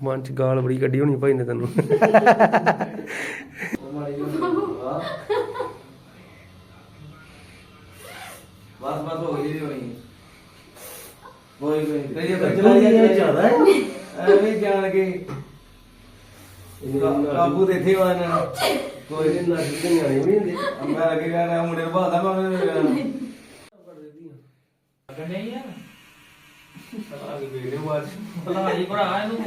ਮਨ ਚ ਗਾਲ ਬੜੀ ਕੱਢੀ ਹੋਣੀ ਭਾਈ ਨੇ ਤੈਨੂੰ। ਬਸ ਬਸ ਹੋ ਗਈ ਜੀ ਹੋਣੀ। ਕੋਈ ਕੋਈ ਕਰੀਏ ਤਾਂ ਚਲਾ ਚਲਾਈ ਜ਼ਿਆਦਾ ਹੈ। ਐਵੇਂ ਜਾਣ ਕੇ। ਕਾਬੂ ਦੇ ਥੇ ਵਾਨ ਕੋਈ ਦਿਨ ਨਾ ਕਿਤੇ ਨਿਆਣੇ ਵੀ ਨਹੀਂ ਹੁੰਦੇ। ਮੈਂ ਅੱਗੇ ਕਹਿੰਦਾ ਮੁੰਡੇ ਨੂੰ ਬਾਦਾ ਮੈਂ ਨਹੀਂ ਆ। ਆ ਵੀਡੀਓ ਬਾਅਦ ਭਲਾ ਜੀ ਭਰਾ ਇਹਨੂੰ।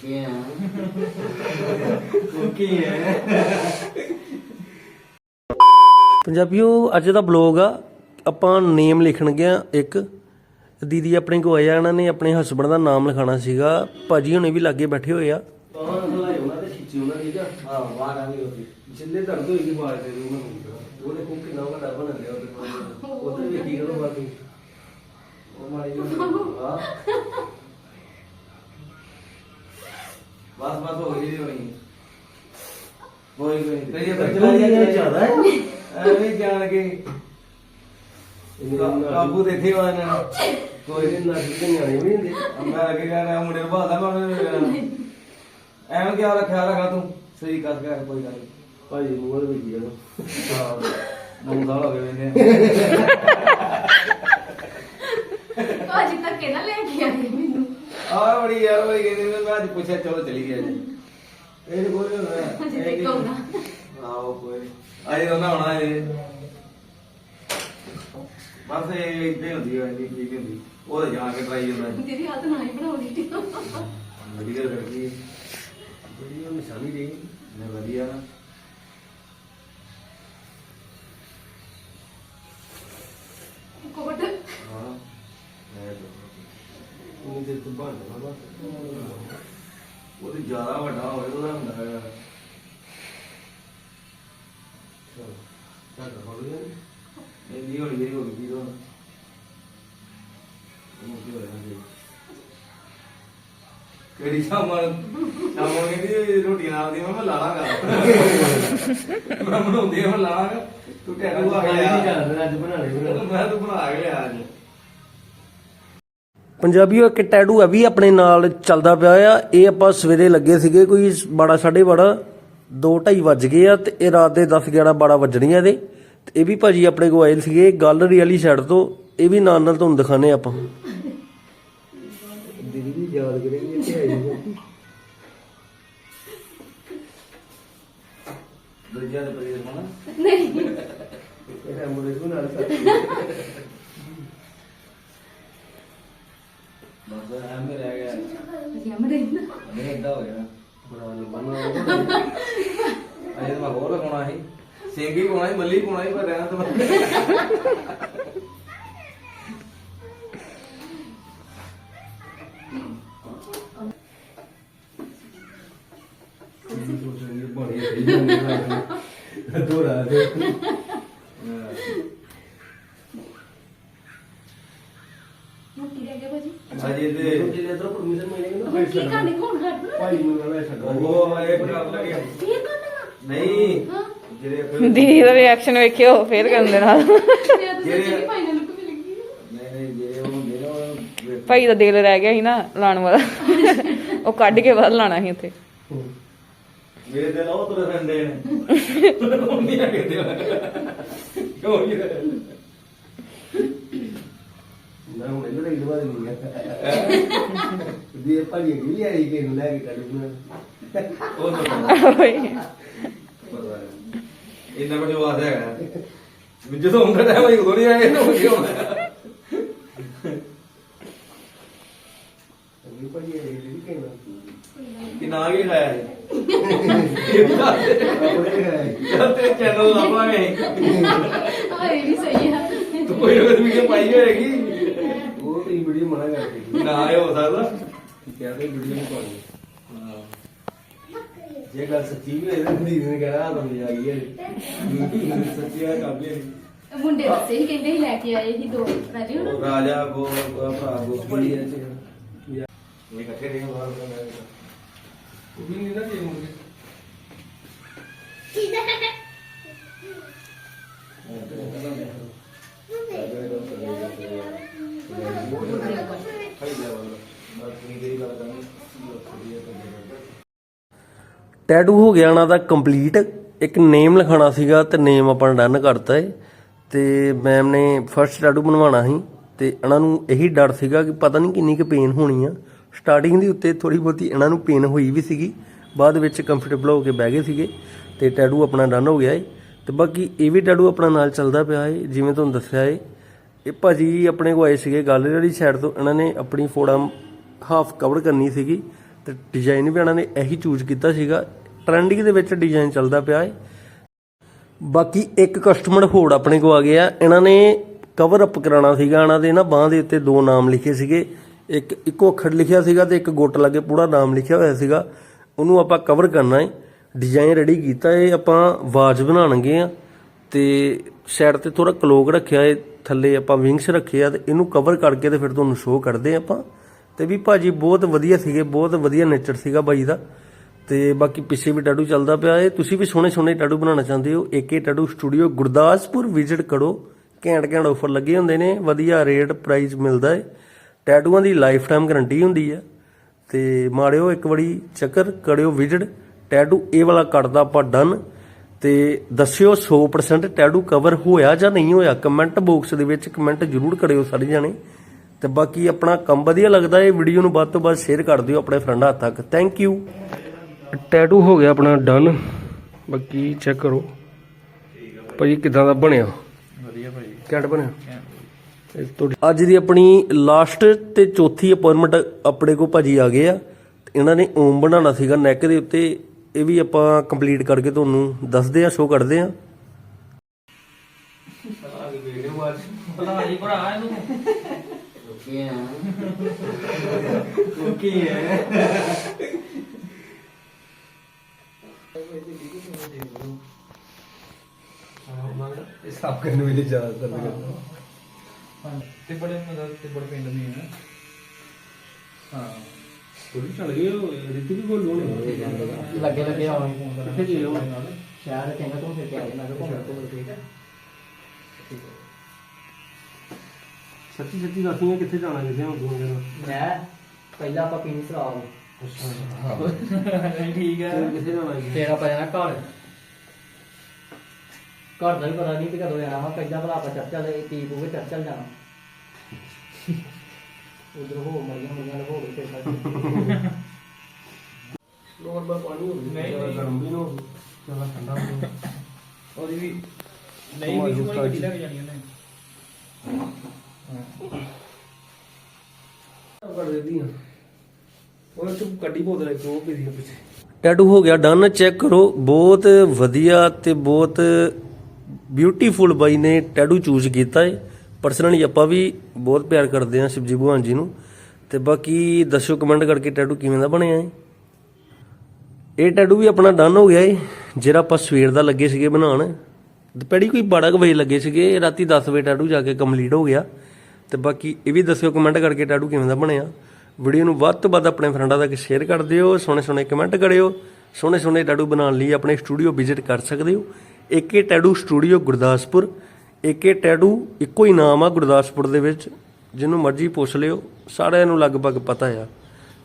ਕੀ ਹੈ ਕੀ ਹੈ ਪੰਜਾਬੀਓ ਅੱਜ ਦਾ ਬਲੌਗ ਆ ਆਪਾਂ ਨੇਮ ਲਿਖਣ ਗਿਆ ਇੱਕ। ਦੀਦੀ ਆਪਣੇ ਕੋ ਆਇਆ ਇਹਨਾਂ ਨੇ ਆਪਣੇ ਹਸਬੰਡ ਦਾ ਨਾਮ ਲਿਖਾਣਾ ਸੀਗਾ। ਭਾਜੀ ਹੁਣੇ ਵੀ ਲਾਗੇ ਬੈਠੇ ਹੋਏ ਆ। ਬਾਹਾਂ ਹਲਾਏ ਉਹਨਾਂ ਤੇ ਖਿੱਚੀ ਉਹਨਾਂ ਠੀਕ ਆ। ਹਾਂ ਵਾਰ ਆ ਗਈ ਹੋਤੀ ਜਿੱਲੇ ਦਰਦ ਹੋਈ ਦੀ ਬਾਲ ਤੇ ਉਹਨਾਂ। ਨੂੰ ਉਹਦੇ ਕੋ ਕਿੰਨਾ ਵੱਡਾ ਬਣ ਲਿਆ ਉਹਦੇ ਕੋਲ। ਉਹਦੇ ਵੀ ਕੀ ਕਰੋ ਬਾਕੀ। ਉਹ ਮਾਰੀ ਹਾਂ। ਬਸ ਬਸ ਹੋ ਗਈ ਹੋਣੀ। ਕੋਈ ਕੋਈ ਕਰੀਏ ਤਾਂ ਚਲਾਈ ਜ਼ਿਆਦਾ ਹੈ। ਐਵੇਂ ਜਾਣ ਕੇ। ਕਾਬੂ ਦੇ ਥੇ ਵਾਨ ਕੋਈ ਨਾ ਕਿਤੇ ਨਿਆਣੇ ਵੀ ਨਹੀਂ ਹੁੰਦੇ। ਮੈਂ ਅੱਗੇ ਕਹਿੰਦਾ ਮੁੰਡੇ ਨੂੰ ਬਾਦਾ ਮੈਂ ਐਵੇਂ ਕਿਹਾ ਰੱਖਿਆ ਰੱਖਾ ਤੂੰ? ਸਹੀ ਕਰ ਗਿਆ ਕੋਈ ਗੱਲ ਨੀ। ਭਾਜੀ ਮੂੰਹ ਦੇ ਵਿੱਚ ਹੀ ਹਾਂ। ਨੌਂ ਸਾਲ ਹੋ ਗਏ ਮੈਨੇ ਭਾਜੀ ਧੱਕੇ ਨਾ ਲੈ ਕੇ ਆਏ ਮੈਨੂੰ ਆ ਬੜੀ ਯਾਰ ਬੜੀ ਕਹਿੰਦੀ ਮੈਂ ਅੱਜ ਪੁੱਛਿਆ ਚਲੋ ਚਲੀ ਗਿਆ ਜੀ। ਇਹ ਤਾਂ ਕੋਈ ਤੱਕ ਆਉਣਾ ਆਓ ਕੋਈ ਨੀ। ਤਾਂ ਨਾ ਹੋਣਾ ਇਹ ਬਸ ਇਹ ਇੱਦਾਂ ਹੁੰਦੀ ਹੈ ਨਹੀਂ ਠੀਕ ਹੁੰਦੀ। ਉਹ ਤਾਂ ਜਾ ਕੇ ਟਰਾਈ ਜਾਂਦਾ ਜੀ। ਤੇਰੀ ਹੱਥ ਨਾਲ ਹੀ ਬਣਾਉਣੀ। ਵਧੀਆ ਕਰਦੀ ਉਹ ਨਿਸ਼ਾਨੀ ਰਹੀ। ਨੇ ਵਧੀਆ ਨਾ। ਕੋਟ ਹਾਂ। ਮੈਂ ਉਹ ਦੇ ਤੋਂ ਬਣ ਤੇ ਜ਼ਿਆਦਾ ਵੱਡਾ ਹੋਵੇ ਉਹਦਾ ਹੁੰਦਾ ਹੈਗਾ ਚਲੋ ਚੱਲ ਹੌਲੀ ਹੌਲੀ ਇੰਨੀ ਹੋਣੀ ਜਿਹੜੀ ਹੋ ਗਈ ਤੋਂ ਉਹ ਕੀ ਹੋਇਆ ਜੀ? ਕਿਹੜੀ ਸ਼ਾਮਾਂ ਸ਼ਾਮਾਂ ਕਹਿੰਦੀ ਰੋਟੀ ਨਾਲ ਦੀ ਮੈਂ ਲਾ ਲਾਂਗਾ। ਮੈਂ ਬਣਾਉਂਦੀ ਆ ਮੈਂ ਲਾ ਲਾਂਗਾ। ਤੂੰ ਟੈਟੂ ਆ ਗਿਆ ਅੱਜ ਬਣਾ ਮੈਂ ਤੂੰ ਬਣਾ ਕੇ ਲਿਆ ਅੱਜ। ਪੰਜਾਬੀਓ ਇੱਕ ਟੈਟੂ ਹੈ ਵੀ ਆਪਣੇ ਨਾਲ ਚੱਲਦਾ ਪਿਆ ਆ। ਇਹ ਆਪਾਂ ਸਵੇਰੇ ਲੱਗੇ ਸੀਗੇ ਕੋਈ 12 12:30 2 2:30 ਵੱਜ ਗਏ ਆ ਤੇ ਇਹ ਰਾਤ ਦੇ 10 11 12 ਵੱਜਣੀਆਂ ਇਹਦੇ। ਤੇ ਇਹ ਵੀ ਭਾਜੀ ਆਪਣੇ ਕੋਲ ਆਏ ਸੀਗੇ ਗੈਲਰੀ ਵਾਲੀ ਸਾਈਡ ਤੋਂ। ਇਹ ਵੀ ਨਾਲ ਨਾਲ ਤੁਹਾਨੂੰ ਦਿਖਾਣੇ ਆਪਾਂ। ਦੀਦੀ ਵੀ ਯਾਦ ਕਰੇਗੀ ਕਿ ਆਈ ਦੂਜਾ ਦੇ ਪਰੀ ਹੋਣਾ ਨਹੀਂ। ਇਹ ਐਂਬੂਲੈਂਸ ਬਣਾ ਲਿਆ ਬਸ ਪਾਉਣਾ ਸੀ ਮੱਲੀ ਪਾਉਣਾ ਸੀ ਪਰ ਰਹਿਣਾ ਤਾਂ ਦੇ ਪਰਮਿਸ਼ਨ ਮਿਲੇਗੀ ਨਾ। ਕੋਣ ਘੱਟ ਭਾਈ ਨੂੰ ਨਾ ਛੱਡੋ ਉਹ ਇਹ ਲੱਗਿਆ ਇਹ ਕਰਨਾ ਨਹੀਂ। ਹਾਂ। ਜਿਹੜੇ ਫਿਰ- ਦੀਦੀ ਦਾ ਰਿਐਕਸ਼ਨ ਵੇਖਿਓ ਫੇਰ ਕਰਨ ਦੇ ਨਾਲ। ਮੈਂ ਤਾਂ ਸੱਚੀ ਜਿਹੜੇ- ਫਾਈਨਲ ਲੁੱਕ ਮਿਲ ਗਈ? ਨਹੀਂ ਨਹੀਂ ਜਿਹੜੇ ਉਹ ਹੁੰਦੇ ਨੇ ਉਹ ਭਾਈ ਦਾ ਦਿਲ ਰਹਿ ਗਿਆ ਸੀ ਨਾ ਲਾਣ ਵਾਲਾ। ਉਹ ਕੱਢ ਕੇ ਬਾਹਰ ਲਾਣਾ ਸੀ ਉੱਥੇ। ਮੇਰੇ ਤੇ ਲਾਓ ਤੁਰੇ ਫਿਰਦੇ ਨੇ। ਉਹ ਨਹੀਂ ਆ ਕਿਤੇ ਕਿਉਂ ਨਹੀਂ ਮੈਂ ਹੁਣ ਇਹਨੂੰ ਲਈ ਦਵਾ ਦਿੰਦੀ ਆ ਦੀ ਭਾਈ ਅਗੀ ਵੀ ਆਈ ਕਿ ਨੂੰ ਲੈ ਕੇ ਕੱਢ ਬਣਾ ਉਹ ਤਾਂ ਪਤਾ ਨਹੀਂ ਇੰਨਾ ਕੁਝ ਵਾਦ ਹੈਗਾ। ਵੀ ਜਦੋਂ ਹੁੰਦਾ ਟਾਈਮ ਹੀ ਉਦੋਂ ਨਹੀਂ ਆਏ ਨਾ ਕੀ ਹੋਣਾ। ਕਿ ਨਾ ਕੀ ਖਾਇਆ ਹੈ। ਜਦ ਤੇ ਚੈਨਲ ਲਾਵਾਂਗੇ। ਹਾਂ ਇਹ ਵੀ ਸਹੀ ਆ। ਤੂੰ ਕੋਈ ਕੋਈ ਵੀਡੀਓ ਪਾਈ ਹੋਏਗੀ। ਉਹ ਤੇ ਵੀਡੀਓ ਮਨਾ ਕਰਦੀ ਨਾ ਇਹ ਹੋ ਸਕਦਾ। ਕਹਿੰਦੇ ਵੀਡੀਓ ਨਹੀਂ ਪਾਉਣੀ। ਜੇ ਗੱਲ ਸੱਚੀ ਵੀ ਹੋਏ ਤਾਂ ਦੀਦੀ ਨੇ ਕਹਿਣਾ ਆ ਤਾਂ ਮਜ਼ਾ ਆ ਗਈ ਹੈ ਸੱਚੀ ਆ ਕਾਬਲੇ ਮੁੰਡੇ ਦੱਸੇ ਸੀ ਕਹਿੰਦੇ ਸੀ ਲੈ ਕੇ ਆਏ ਸੀ ਦੋ ਰਾਜੂ ਉਹ ਰਾਜਾ ਗੋ ਭਰਾ ਗੋਪੀ ਇਹ ਇਕੱਠੇ ਰਹੇ ਬਾਹਰ ਉਹ ਵੀ ਨਹੀਂ ਨਾ ਦੇ ਮੁੰਡੇ ਖਾਈ ਜਾ ਬਸ ਬਸ ਨਹੀਂ ਤੇਰੀ ਗੱਲ ਕਰਨੀ ਟੈਟੂ ਹੋ ਗਿਆ ਉਹਨਾਂ ਦਾ ਕੰਪਲੀਟ ਇੱਕ ਨੇਮ ਲਿਖਾਣਾ ਸੀਗਾ ਤੇ ਨੇਮ ਆਪਾਂ ਡਨ ਕਰਤਾ ਹੈ ਤੇ ਮੈਮ ਨੇ ਫਰਸਟ ਟੈਟੂ ਬਣਵਾਉਣਾ ਸੀ। ਤੇ ਇਹਨਾਂ ਨੂੰ ਇਹੀ ਡਰ ਸੀਗਾ ਕਿ ਪਤਾ ਨਹੀਂ ਕਿੰਨੀ ਕੁ ਪੇਨ ਹੋਣੀ ਆ। ਸਟਾਰਟਿੰਗ ਦੇ ਉੱਤੇ ਥੋੜੀ ਬਹੁਤੀ ਇਹਨਾਂ ਨੂੰ ਪੇਨ ਹੋਈ ਵੀ ਸੀਗੀ। ਬਾਅਦ ਵਿੱਚ ਕੰਫਰਟੇਬਲ ਹੋ ਕੇ ਬਹਿ ਗਏ ਸੀਗੇ ਤੇ ਟੈਟੂ ਆਪਣਾ ਡਨ ਹੋ ਗਿਆ ਏ। ਤੇ ਬਾਕੀ ਇਹ ਵੀ ਟੈਟੂ ਆਪਣਾ ਨਾਲ ਚੱਲਦਾ ਪਿਆ ਹੈ ਜਿਵੇਂ ਤੁਹਾਨੂੰ ਦੱਸਿਆ ਹੈ ਇਹ ਭਾਜੀ ਆਪਣੇ ਕੋਲ ਆਏ ਸੀਗੇ ਗੈਲਰੀ ਵਾਲੀ ਸਾਈਡ ਤੋਂ ਇਹਨਾਂ ਨੇ ਆਪਣੀ ਫੋੜਾ ਹਾਫ ਕਵਰ ਕਰਨੀ ਸੀਗੀ। ਤੇ ਡਿਜ਼ਾਈਨ ਵੀ ਇਹਨਾਂ ਨੇ ਇਹੀ ਚੂਜ਼ ਕੀਤਾ ਸੀਗਾ। ਟ੍ਰੈਂਡਿੰਗ ਦੇ ਵਿੱਚ ਡਿਜ਼ਾਈਨ ਚੱਲਦਾ ਪਿਆ ਹੈ ਬਾਕੀ ਇੱਕ ਕਸਟਮਰ ਹੋਰ ਆਪਣੇ ਕੋ ਆ ਗਿਆ। ਇਹਨਾਂ ਨੇ ਕਵਰ ਅਪ ਕਰਾਉਣਾ ਸੀਗਾ। ਇਹਨਾਂ ਦੇ ਨਾ ਬਾਹ ਦੇ ਉੱਤੇ ਦੋ ਨਾਮ ਲਿਖੇ ਸੀਗੇ। ਇੱਕ, ਇੱਕੋ ਅੱਖਰ ਲਿਖਿਆ ਸੀਗਾ ਤੇ ਇੱਕ ਗੁੱਟ ਲੱਗੇ ਪੂਰਾ ਨਾਮ ਲਿਖਿਆ ਹੋਇਆ ਸੀਗਾ। ਉਹਨੂੰ ਆਪਾਂ ਕਵਰ ਕਰਨਾ ਹੈ ਡਿਜ਼ਾਈਨ ਰੈਡੀ ਕੀਤਾ ਹੈ ਆਪਾਂ ਵਾਜ ਬਣਾਉਣਗੇ ਆ। ਤੇ ਸਾਈਡ ਤੇ ਥੋੜਾ ਕਲੋਕ ਰੱਖਿਆ ਹੈ ਥੱਲੇ ਆਪਾਂ ਵਿੰਗਸ ਰੱਖੇ ਆ ਤੇ ਇਹਨੂੰ ਕਵਰ ਕਰਕੇ ਤੇ ਫਿਰ ਤੁਹਾਨੂੰ ਸ਼ੋਅ ਕਰਦੇ ਆ ਆਪਾਂ। ਤੇ ਵੀ ਭਾਜੀ ਬਹੁਤ ਵਧੀਆ ਸੀਗੇ, ਬਹੁਤ ਵਧੀਆ ਨੇਚਰ ਸੀਗਾ ਬਾਈ ਦਾ। ਤੇ ਬਾਕੀ ਪਿੱਛੇ ਵੀ ਟੈਟੂ ਚੱਲਦਾ ਪਿਆ ਏ। ਤੁਸੀਂ ਵੀ ਸੋਹਣੇ ਸੋਹਣੇ ਟੈਟੂ ਬਣਾਉਣਾ ਚਾਹੁੰਦੇ ਹੋ। AK tattoo studio Gurdaspur visit ਕਰੋ। ਘੈਂਟ ਘੈਂਟ ਆਫਰ ਲੱਗੇ ਹੁੰਦੇ ਨੇ। ਵਧੀਆ ਰੇਟ ਪ੍ਰਾਈਸ ਮਿਲਦਾ ਏ। ਟੈਟੂਆਂ ਦੀ ਲਾਈਫ ਟਾਈਮ ਗਾਰੰਟੀ ਹੁੰਦੀ ਆ। ਤੇ ਮਾਰਿਓ ਇੱਕ ਵਾਰੀ ਚੱਕਰ, ਕਰਿਓ ਵਿਜ਼ਿਟ ਟੈਟੂ ਇਹ ਵਾਲਾ ਕੱਟਦਾ ਆਪਾਂ ਡਨ ਤੇ ਦੱਸਿਓ 100% ਟੈਟੂ ਕਵਰ ਹੋਇਆ ਜਾਂ ਨਹੀਂ ਹੋਇਆ। ਕਮੈਂਟ ਬਾਕਸ ਦੇ ਵਿੱਚ ਕਮੈਂਟ ਜ਼ਰੂਰ ਕਰਿਓ ਸਾਰੇ ਜਾਣੇ। ਤੇ ਬਾਕੀ ਆਪਣਾ ਕੰਮ ਵਧੀਆ ਲੱਗਦਾ ਇਹ ਵੀਡੀਓ ਨੂੰ ਵੱਧ ਤੋਂ ਵੱਧ ਸ਼ੇਅਰ ਕਰ ਦਿਓ ਆਪਣੇ ਫਰੈਂਡਾਂ ਤੱਕ। ਥੈਂਕ ਯੂ ਟੈਟੂ ਹੋ ਗਿਆ ਆਪਣਾ ਡਨ ਬਾਕੀ ਚੈੱਕ ਕਰੋ। ਭਾਜੀ ਕਿਦਾਂ ਦਾ ਬਣਿਆ? ਵਧੀਆ ਭਾਈ। ਕਿਹੜਾ ਬਣਿਆ? ਅੱਜ ਦੀ ਆਪਣੀ ਲਾਸਟ ਤੇ ਚੌਥੀ ਅਪਾਇੰਟਮੈਂਟ ਆਪਣੇ ਕੋ ਭਾਜੀ ਆ ਗਏ ਆ। ਇਹਨਾਂ ਨੇ ਓਮ ਬਣਾਉਣਾ ਸੀਗਾ ਨੈਕ ਦੇ ਉੱਤੇ। ਇਹ ਵੀ ਆਪਾਂ ਕੰਪਲੀਟ ਕਰਕੇ ਤੁਹਾਨੂੰ ਦੱਸਦੇ ਆ ਸ਼ੋਅ ਕਰਦੇ ਆ। ਭਲਾ ਜੀ ਭਰਾ ਇਹਨੂੰ। ਕੀ ਹੈ ਇਹ ਸਾਫ਼ ਕਰਨ ਵੇਲੇ ਜ਼ਿਆਦਾ ਦਰਦ ਕਰਦਾ ਤੇ ਬੜੇ ਮਜ਼ਾ ਤੇ ਬੜੇ ਪਿੰਡ ਨਹੀਂ ਹੈ ਹਾਂ ਥੋੜੀ ਚੜ ਗਏ ਰਿਤੀ ਵੀ ਬੋਲ ਲੋਣੇ ਲੱਗੇ ਲੱਗੇ ਆਉਣ ਕਿੱਥੇ ਜੀ ਉਹ ਸ਼ਾਇਦ ਕਹਿੰਦਾ ਤੂੰ ਫਿਰ ਕੇ ਆਏ ਮੈਂ ਕਿਹਾ ਘੁੰਮ ਕੇ ਸੱਚੀ ਸੱਚੀ ਦੱਸੀਆਂ ਕਿੱਥੇ ਜਾਣਾ ਕਿਥੇ ਹੁਣ ਦੋ ਦਿਨ ਮੈਂ ਪਹਿਲਾਂ ਆਪਾਂ ਪੀਣੀ ਸ਼ਰਾਬ ਠੀਕ ਹੈ ਕਿੱਥੇ ਜਾਣਾ ਜੀ ਆਪਾਂ ਜਾਣਾ ਘਰ। ਘਰ ਦਾ ਵੀ ਪਤਾ ਨਹੀਂ ਕਿ ਕਦੋਂ ਜਾਣਾ ਵਾ ਪਹਿਲਾਂ ਭਲਾ ਆਪਾਂ ਚਰਚਾ ਦੇ ਪੀ ਪੂ ਕੇ ਚਰਚਾ ਜਾਣਾ। ਉਧਰ ਹੋ ਮਰੀਆਂ ਮਰੀਆਂ ਹੋ ਗਏ ਫੇਰ ਨੋਰਮਲ ਪਾਣੀ ਹੋ ਨਹੀਂ, ਨਹੀਂ। ਗਰਮ ਵੀ ਨਾ ਹੋਵੇ ਜ਼ਿਆਦਾ ਠੰਡਾ ਵੀ ਨਾ ਹੋਵੇ ਉਹਦੀ ਵੀ ਨਹੀਂ ਵੀ ਕੋਈ ਗੱਡੀ ਲੈ ਕੇ ਜਾਣੀ ਉਹਨੇ। ਕਰ ਦੇਦੀ ਆ ਉਹ ਤੂੰ ਕੱਢੀ ਬੋਤਲ ਇੱਕ ਉਹ ਪੀਦੀ ਪਿੱਛੇ ਟੈਟੂ ਹੋ ਗਿਆ ਡਨ, ਚੈੱਕ ਕਰੋ। ਬਹੁਤ ਵਧੀਆ ਤੇ ਬਹੁਤ ਬਿਊਟੀਫੁਲ ਬਾਈ ਨੇ ਟੈਟੂ ਚੂਜ਼ ਕੀਤਾ ਹੈ ਪਰਸਨਲੀ ਆਪਾਂ ਵੀ ਬਹੁਤ ਪਿਆਰ ਕਰਦੇ ਹਾਂ ਸ਼ਿਵਜੀ ਭਗਵਾਨ ਜੀ ਨੂੰ। ਤੇ ਬਾਕੀ ਦੱਸੋ ਕਮੈਂਟ ਕਰਕੇ ਟੈਟੂ ਕਿਵੇਂ ਦਾ ਬਣਿਆ ਹੈ ਇਹ ਟੈਟੂ ਵੀ ਆਪਣਾ ਡਨ ਹੋ ਗਿਆ ਏ, ਜਿਹੜਾ ਆਪਾਂ ਸਵੇਰ ਦਾ ਲੱਗੇ ਸੀਗੇ ਬਣਾਉਣ। ਦੁਪਹਿਰੀ ਕੋਈ 12 ਕੁ ਵਜੇ ਲੱਗੇ ਸੀਗੇ, ਰਾਤੀ 10 ਵਜੇ ਟੈਟੂ ਜਾ ਕੇ ਕੰਪਲੀਟ ਹੋ ਗਿਆ। ਤੇ ਬਾਕੀ ਇਹ ਵੀ ਦੱਸਿਓ ਕਮੈਂਟ ਕਰਕੇ ਟੈਟੂ ਕਿਵੇਂ ਦਾ ਬਣਿਆ। ਵੀਡੀਓ ਨੂੰ ਵੱਧ ਤੋਂ ਵੱਧ ਆਪਣੇ ਫਰੈਂਡਾਂ ਤੱਕ ਸ਼ੇਅਰ ਕਰ ਦਿਓ ਸੋਹਣੇ ਸੋਹਣੇ ਕਮੈਂਟ ਕਰਿਓ ਸੋਹਣੇ ਸੋਹਣੇ ਟੈਟੂ ਬਣਾਉਣ ਲਈ ਆਪਣੇ ਸਟੂਡੀਓ ਵਿਜ਼ਿਟ ਕਰ ਸਕਦੇ ਹੋ। AK tattoo studio Gurdaspur AK tattoo ਇੱਕੋ ਹੀ ਨਾਮ ਆ ਗੁਰਦਾਸਪੁਰ ਦੇ ਵਿੱਚ, ਜਿਹਨੂੰ ਮਰਜ਼ੀ ਪੁੱਛ ਲਿਓ, ਸਾਰਿਆਂ ਨੂੰ ਲਗਭਗ ਪਤਾ ਆ।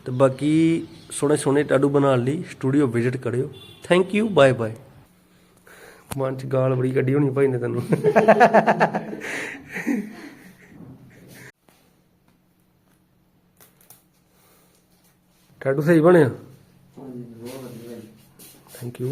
ਤੇ ਬਾਕੀ ਸੋਹਣੇ ਸੋਹਣੇ ਟੈਟੂ ਬਣਾਉਣ ਲਈ ਸਟੂਡੀਓ ਵਿਜ਼ਿਟ ਕਰਿਓ। ਥੈਂਕ ਯੂ ਬਾਏ ਬਾਏ ਮਨ ਚ ਗਾਲ ਬੜੀ ਕੱਢੀ ਹੋਣੀ ਭਾਈ ਨੇ ਤੈਨੂੰ। ਟੈਟੂ ਸਹੀ ਬਣਿਆ? ਹਾਂਜੀ ਬਹੁਤ ਵਧੀਆ। Thank you